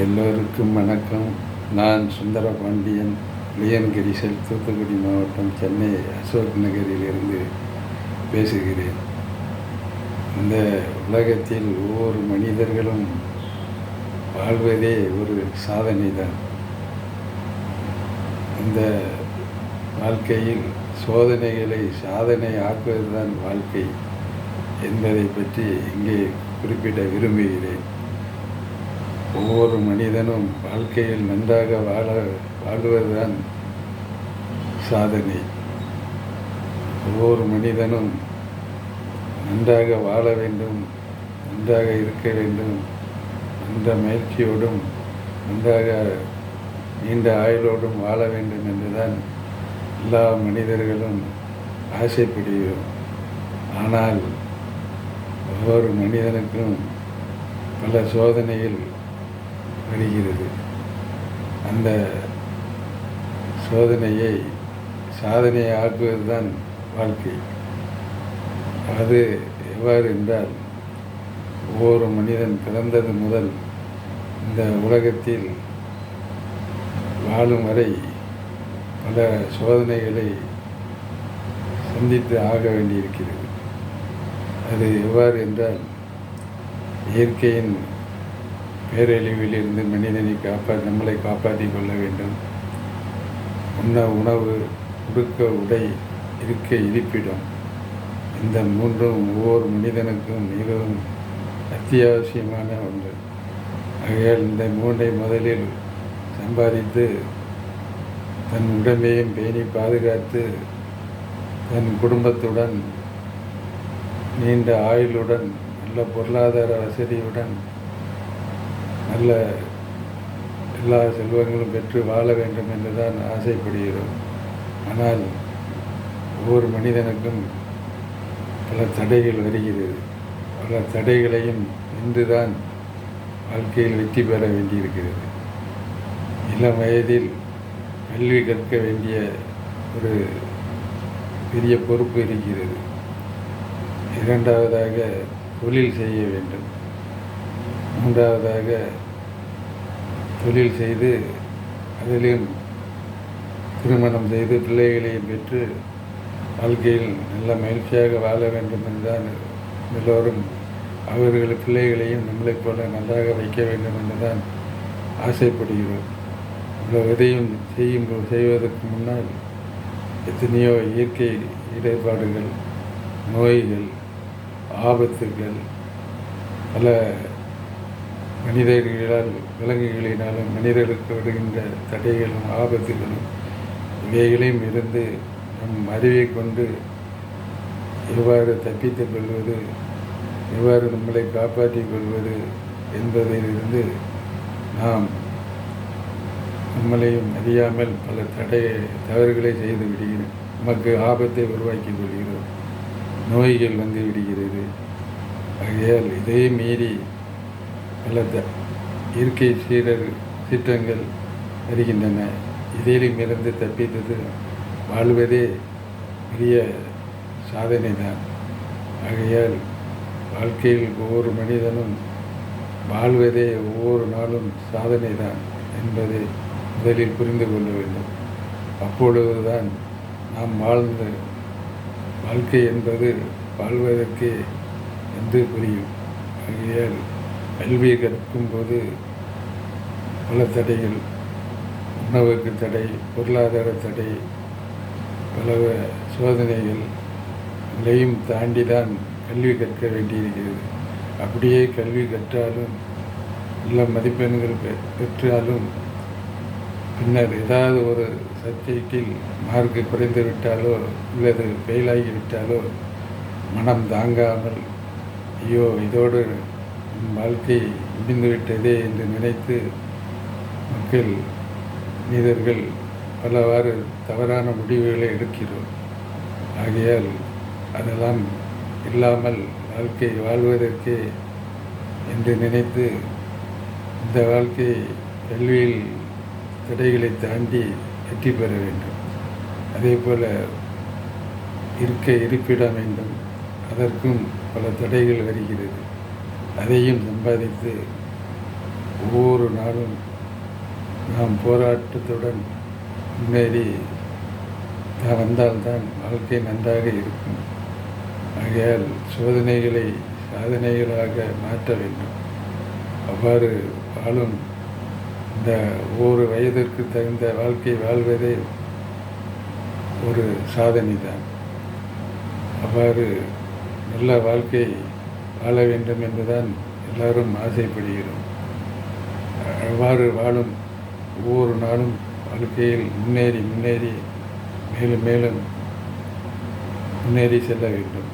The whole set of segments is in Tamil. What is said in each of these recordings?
எல்லோருக்கும் வணக்கம். நான் சுந்தர பாண்டியன் புளியன்கிரி செல் தூத்துக்குடி மாவட்டம் சென்னை அசோக் நகரிலிருந்து பேசுகிறேன். இந்த உலகத்தில் ஒவ்வொரு மனிதர்களும் வாழ்வதே ஒரு சாதனை தான் இந்த வாழ்க்கையில் சோதனைகளை சாதனை ஆக்குவதுதான் வாழ்க்கை என்பதை பற்றி இங்கே குறிப்பிட விரும்புகிறேன். ஒவ்வொரு மனிதனும் வாழ்க்கையில் நன்றாக வாழ வாழ்வதுதான் சாதனை. ஒவ்வொரு மனிதனும் நன்றாக வாழ வேண்டும் நன்றாக இருக்க வேண்டும். அந்த முயற்சியோடும் நன்றாக நீண்ட ஆயுளோடும் வாழ வேண்டும் என்றுதான் எல்லா மனிதர்களும் ஆசைப்படுகிறோம். ஆனால் ஒவ்வொரு மனிதனுக்கும் பல சோதனைகள் வருகிறது அந்த சோதனையை சாதனையை ஆக்குவது தான் வாழ்க்கை. அது எவ்வாறு என்றால் ஒவ்வொரு மனிதன் பிறந்தது முதல் இந்த உலகத்தில் வாழும் வரை பல சோதனைகளை சந்தித்து ஆக வேண்டியிருக்கிறது. அது எவ்வாறு என்றால் இயற்கையின் பேரழிவிலிருந்து மனிதனை காப்பா நம்மளை காப்பாற்றிக் கொள்ள வேண்டும். உண்ண உணவு உடுக்க உடை இருக்க இருப்பிடம். இந்த மூன்றும் ஒவ்வொரு மனிதனுக்கும் மிகவும் அத்தியாவசியமான ஒன்று. ஆகையால் இந்த மூன்றை முதலில் சம்பாதித்து தன் உடமையும் பேணி பாதுகாத்து தன் குடும்பத்துடன் நீண்ட ஆயுளுடன் நல்ல பொருளாதார வசதியுடன் நல்ல எல்லா செல்வங்களும் பெற்று வாழ வேண்டும் என்று தான் ஆசைப்படுகிறோம். ஆனால் ஒவ்வொரு மனிதனுக்கும் பல தடைகள் வருகிறது. பல தடைகளையும் நின்றுதான் வாழ்க்கையில் வெற்றி பெற வேண்டியிருக்கிறது. இளம் வயதில் கல்வி கற்க வேண்டிய ஒரு பெரிய பொறுப்பு இருக்கிறது. இரண்டாவதாக தொழில் செய்ய வேண்டும். மூன்றாவதாக தொழில் செய்து அதிலும் திருமணம் செய்து பிள்ளைகளையும் பெற்று வாழ்க்கையில் நல்ல மகிழ்ச்சியாக வாழ வேண்டும் என்றுதான் எல்லோரும் அவர்கள் பிள்ளைகளையும் நம்மளைப் போல நன்றாக வைக்க வேண்டும் என்றுதான் ஆசைப்படுகிறோம். இவ்வளோ எதையும் செய்யும் செய்வதற்கு முன்னால் எத்தனையோ இயற்கை இடர்பாடுகள் நோய்கள் ஆபத்துகள் பல மனிதர்களால் விலங்குகளினாலும் மனிதர்களுக்கு வருகின்ற தடைகளும் ஆபத்துகளும் இவைகளையும் இருந்து நம் அறிவை கொண்டு எவ்வாறு தப்பித்துக் கொள்வது எவ்வாறு நம்மளை காப்பாற்றிக் கொள்வது என்பதிலிருந்து நாம் நம்மளையும் அறியாமல் பல தடை தவறுகளை செய்து விடுகிறோம் நமக்கு ஆபத்தை உருவாக்கி கொள்கிறோம் நோய்கள் வந்து விடுகிறது. ஆகையால் இதை மீறி அல்லது த இயற்கை சீரர் சீற்றங்கள் வருகின்றன. இதிலும் தப்பித்தது வாழ்வதே பெரிய சாதனை தான் ஆகையால் வாழ்க்கையில் ஒவ்வொரு மனிதனும் வாழ்வதே ஒவ்வொரு நாளும் சாதனை தான் என்பதை முதலில் புரிந்து கொள்ள வேண்டும். அப்பொழுதுதான் நாம் வாழ்ந்த வாழ்க்கை என்பது வாழ்வதற்கே என்று புரியும். ஆகையால் கல்வியை கற்கும்போது பல தடைகள் உணவுக்கு தடை பொருளாதார தடை பல சோதனைகள் இதையும் தாண்டி தான் கல்வி கற்க வேண்டியிருக்கிறது. அப்படியே கல்வி கற்றாலும் நல்ல மதிப்பெண்கள் பெ பெற்றாலும் பின்னர் ஏதாவது ஒரு சப்ஜெக்டில் மார்க்கு குறைந்து விட்டாலோ அல்லது ஃபெயிலாகிவிட்டாலோ மனம் தாங்காமல் ஐயோ இதோடு வாழ்க்கை முடிந்துவிட்டதே என்று நினைத்து மக்கள் மனிதர்கள் பலவாறு தவறான முடிவுகளை எடுக்கிறோம். ஆகையால் அதெல்லாம் இல்லாமல் வாழ்க்கை வாழ்வதற்கே என்று நினைத்து இந்த வாழ்க்கை கல்வியில் தடைகளை தாண்டி வெற்றி பெற வேண்டும். அதே போல் இருக்க இருப்பிட வேண்டும். அதற்கும் பல தடைகள் வருகிறது. அதையும் சம்பாதித்து ஒவ்வொரு நாளும் நாம் போராட்டத்துடன் முன்னேறி நான் வந்தால்தான் வாழ்க்கை நன்றாக இருக்கும். ஆகையால் சோதனைகளை சாதனைகளாக மாற்ற வேண்டும். அவ்வாறு வாழும் இந்த ஒவ்வொரு வயதிற்கு தகுந்த வாழ்க்கை வாழ்வதே ஒரு சாதனை தான் அவ்வாறு நல்ல வாழ்க்கை வாழ வேண்டும் என்றுதான் எல்லாரும் ஆசைப்படுகிறோம். அவ்வாறு வாழும் ஒவ்வொரு நாளும் வாழ்க்கையில் முன்னேறி முன்னேறி மேலும் மேலும் முன்னேறி செல்ல வேண்டும்.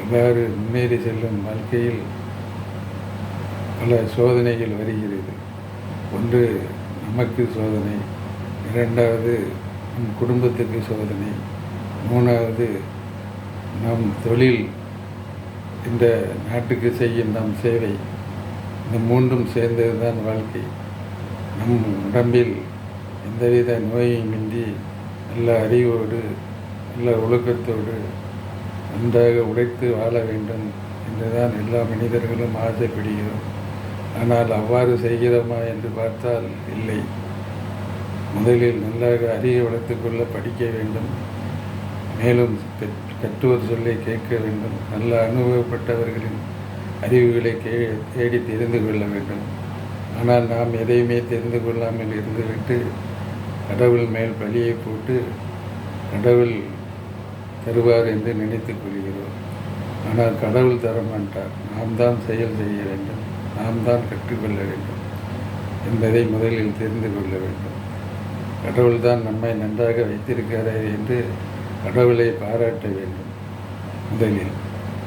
இவ்வாறு முன்னேறி செல்லும் வாழ்க்கையில் பல சோதனைகள் வருகிறது. ஒன்று நமக்கு சோதனை இரண்டாவது நம் குடும்பத்துக்கு சோதனை மூணாவது நம் தொழில் இந்த நாட்டுக்கு செய்யும் நம் சேவை இந்த மூன்றும் சேர்ந்தது தான் வாழ்க்கை. நம் உடம்பில் எந்தவித நோயுமின்றி நல்ல அறிவோடு நல்ல ஒழுக்கத்தோடு நன்றாக உழைத்து வாழ வேண்டும் என்றுதான் எல்லா மனிதர்களும் ஆசைப்படுகிறோம். ஆனால் அவ்வாறு செய்கிறோமா என்று பார்த்தால் இல்லை. முதலில் நன்றாக அறிவை வளர்த்துக்கொள்ள படிக்க வேண்டும். மேலும் கட்டுவது கற்றோர் சொல்லை கேட்க வேண்டும். நல்ல அனுபவப்பட்டவர்களின் அறிவுகளை கே தேடி தெரிந்து கொள்ள வேண்டும். ஆனால் நாம் எதையுமே தெரிந்து கொள்ளாமல் இருந்துவிட்டு கடவுள் மேல் பழியை போட்டு கடவுள் தருவார் என்று நினைத்து கொள்கிறோம். ஆனால் கடவுள் தரமாட்டார் நாம் தான் செயல் செய்ய வேண்டும். நாம் தான் கற்றுக்கொள்ள வேண்டும் என்பதை முதலில் தெரிந்து கொள்ள வேண்டும். கடவுள் தான் நம்மை நன்றாக வைத்திருக்கிறார் என்று கடவுளை பாராட்ட வேண்டும். முதலில்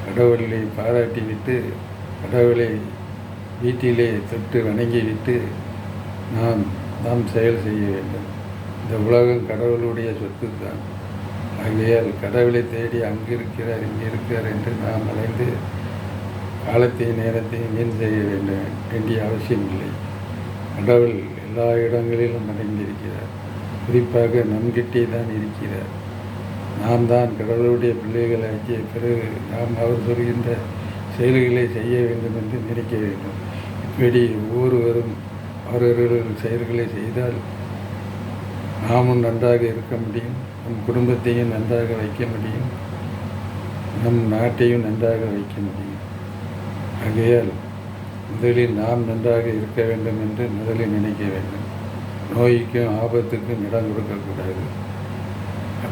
கடவுளை பாராட்டிவிட்டு கடவுளை வீட்டிலே தொட்டு வணங்கிவிட்டு நாம் நாம் செயல் செய்ய வேண்டும். இந்த உலகம் கடவுளுடைய சொத்து தான் ஆகையால் கடவுளை தேடி அங்கு இருக்கிறார் இங்கே இருக்கிறார் என்று நாம் அலைந்து காலத்தையும் நேரத்தையும் வீண் செய்ய வேண்டும் வேண்டிய அவசியம் இல்லை. கடவுள் எல்லா இடங்களிலும் அடைந்திருக்கிறார் குறிப்பாக நம்கிட்டே தான் இருக்கிறார். நாம் தான் கடவுளுடைய பிள்ளைகள் ஆகிய பிறகு நாம் அவர் சொல்கின்ற செயல்களை செய்ய வேண்டும் என்று நினைக்க வேண்டும். இப்படி ஒவ்வொருவரும் அவரவர்கள் செயல்களை செய்தால் நாமும் நன்றாக இருக்க முடியும் நம் குடும்பத்தையும் நன்றாக வைக்க முடியும் நம் நாட்டையும் நன்றாக வைக்க முடியும். ஆகையால் முதலில் நாம் நன்றாக இருக்க வேண்டும் என்று முதலில் நினைக்க வேண்டும். நோய்க்கும் ஆபத்துக்கும் இடம் கொடுக்கக்கூடாது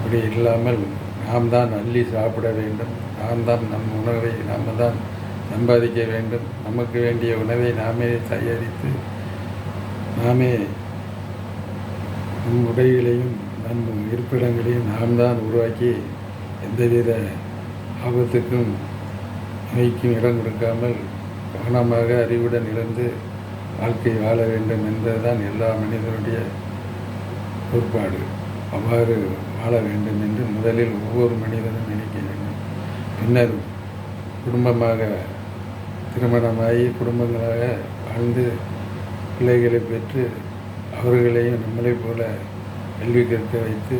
அப்படி இல்லாமல் நாம் தான் அள்ளி சாப்பிட வேண்டும். நாம் தான் நம் உணவை நாம் தான் சம்பாதிக்க வேண்டும். நமக்கு வேண்டிய உணவை நாமே தயாரித்து நாமே நம் உடைகளையும் நம் இருப்பிடங்களையும் நாம் தான் உருவாக்கி எந்தவித ஆபத்துக்கும் நோய்க்கும் இடம் கொடுக்காமல் கவனமாக அறிவுடன் இருந்து வாழ்க்கை வாழ வேண்டும் என்பதுதான் எல்லா மனிதனுடைய கோட்பாடு. அவ்வாறு வாழ வேண்டும் என்று முதலில் ஒவ்வொரு மனிதனும் நினைக்க வேண்டும். பின்னர் குடும்பமாக திருமணமாகி குடும்பங்களாக வாழ்ந்து பிள்ளைகளை பெற்று அவர்களையும் நம்மளைப் போல கல்வி கற்க வைத்து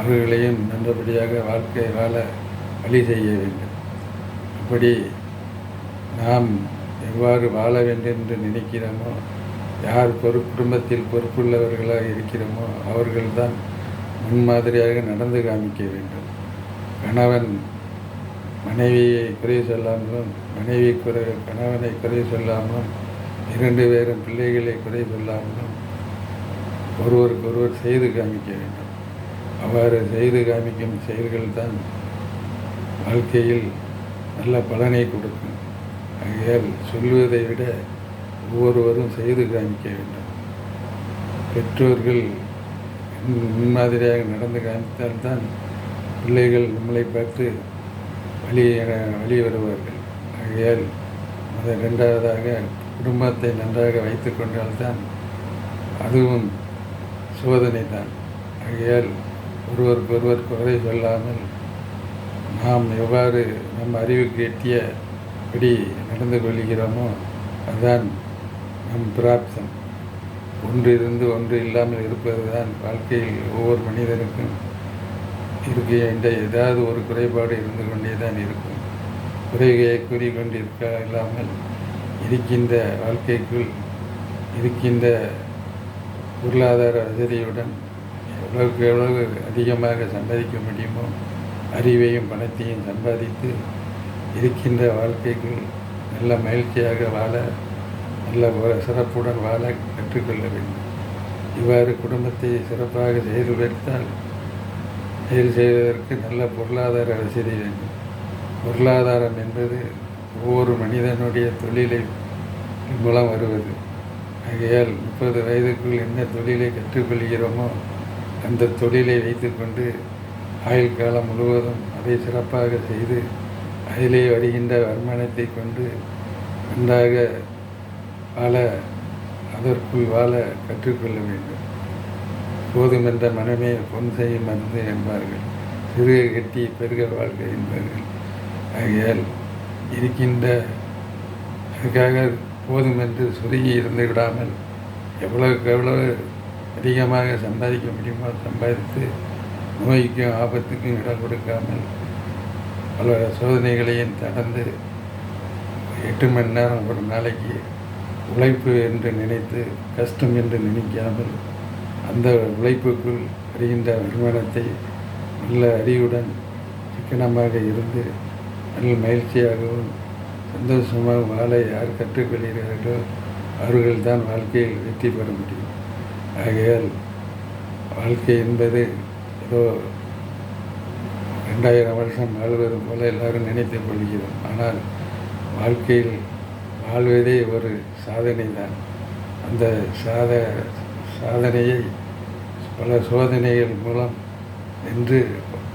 அவர்களையும் நல்லபடியாக வாழ்க்கை வாழ வழி செய்ய வேண்டும். அப்படி நாம் எவ்வாறு வாழ வேண்டும் என்று நினைக்கிறோமோ யார் பொறு குடும்பத்தில் பொறுப்புள்ளவர்களாக இருக்கிறோமோ அவர்கள்தான் முன்மாதிரியாக நடந்து காமிக்க வேண்டும். கணவன் மனைவியை குறை சொல்லாமலும் மனைவி குறை கணவனை குறை சொல்லாமலும் இரண்டு பேரும் பிள்ளைகளை குறை சொல்லாமலும் ஒருவருக்கு ஒருவர் செய்து காமிக்க வேண்டும். அவ்வாறு செய்து காமிக்கும் செயல்கள் தான் வாழ்க்கையில் நல்ல பலனை கொடுக்கும். ஆகையால் சொல்வதை விட ஒவ்வொருவரும் செய்து காமிக்க வேண்டும். பெற்றோர்கள் முன்மாதிரியாக நடந்து காமித்தால்தான் பிள்ளைகள் நம்மளை பார்த்து வழி வழி வருவார்கள். ஆகையால் அது ரெண்டாவதாக குடும்பத்தை நன்றாக வைத்து கொண்டால்தான் அதுவும் சோதனை தான் ஆகையால் ஒருவருக்கு ஒருவர் குறை சொல்லாமல் நாம் எவ்வாறு நம் அறிவுக்கு எட்டியபடி நடந்து கொள்கிறோமோ அதுதான் நம் பிராப்தம். ஒன்று இருந்து ஒன்று இல்லாமல் இருப்பது தான் வாழ்க்கையில் ஒவ்வொரு மனிதனுக்கும் இருக்க ஏதாவது ஒரு குறைபாடு இருந்து கொண்டே தான் இருக்கும். குறைகளை கூறிக்கொண்டிருக்க இல்லாமல் இருக்கின்ற வாழ்க்கைக்குள் இருக்கின்ற பொருளாதார வசதியுடன் எவ்வளவுக்கு எவ்வளவு அதிகமாக சம்பாதிக்க முடியுமோ அறிவையும் பணத்தையும் சம்பாதித்து இருக்கின்ற வாழ்க்கைக்கு நல்ல மகிழ்ச்சியாக வாழ நல்ல சிறப்புடன் வாழ கற்றுக்கொள்ள வேண்டும். இவ்வாறு குடும்பத்தை சிறப்பாக செய்து வைத்தால் செயல் செய்வதற்கு நல்ல பொருளாதார வசதி வேண்டும். பொருளாதாரம் என்பது ஒவ்வொரு மனிதனுடைய தொழிலை மூலம் வருவது. ஆகையால் முப்பது வயதுக்குள் என்ன தொழிலை கற்றுக்கொள்கிறோமோ அந்த தொழிலை வைத்துக்கொண்டு ஆயுள் காலம் முழுவதும் அதை சிறப்பாக செய்து அதிலே வருகின்ற வருமானத்தை கொண்டு நன்றாக வாழ அதற்குள் வாழ கற்றுக்கொள்ள வேண்டும். போதுமென்ற மனமே பொன் செய்ய மருந்து என்பார்கள். சிறுக கட்டி பெருக வாழ்க்கை என்பார்கள். ஆகையால் இருக்கின்ற அதுக்காக போதும் என்று சுருங்கி இருந்து விடாமல் எவ்வளவுக்கு எவ்வளவு அதிகமாக சம்பாதிக்க முடியுமோ சம்பாதித்து நோய்க்கும் ஆபத்துக்கும் இடம் கொடுக்காமல் பல சோதனைகளையும் கடந்து எட்டு மணி நேரம் ஒரு நாளைக்கு உழைப்பு என்று நினைத்து கஷ்டம் என்று நினைக்காமல் அந்த உழைப்புக்குள் வருகின்ற வருமானத்தை நல்ல அறிவுடன் சிக்கனமாக இருந்து நல்ல மகிழ்ச்சியாகவும் சந்தோஷமாக வாழ யார் கற்றுக்கொள்கிறார்களோ அவர்கள்தான் வாழ்க்கையில் வெற்றி பெற முடியும். ஆகையால் வாழ்க்கை என்பது ஏதோ ரெண்டாயிரம் வருஷம் வாழ்வது போல எல்லாரும் நினைத்துக் கொள்கிறோம். ஆனால் வாழ்க்கையில் வாழ்வதே ஒரு சாதனை தான் அந்த சாத சாதனையை பல சோதனைகள் மூலம் என்று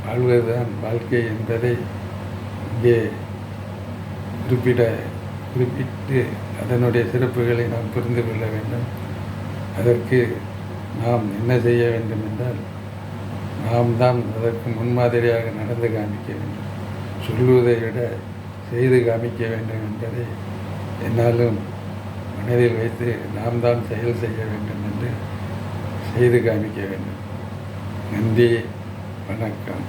வாழ்வதுதான் வாழ்க்கை என்பதை இங்கே குறிப்பிட குறிப்பிட்டு அதனுடைய சிறப்புகளை நாம் புரிந்து கொள்ள வேண்டும். அதற்கு நாம் என்ன செய்ய வேண்டும் என்றால் நாம் தான் அதற்கு முன்மாதிரியாக நடந்து காமிக்க வேண்டும். சொல்லுவதை விட செய்து காமிக்க வேண்டும் என்பதை என்னாலும் மனதில் வைத்து நாம் தான் செயல் செய்ய வேண்டும் என்று செய்து காமிக்க வேண்டும். நன்றி வணக்கம்.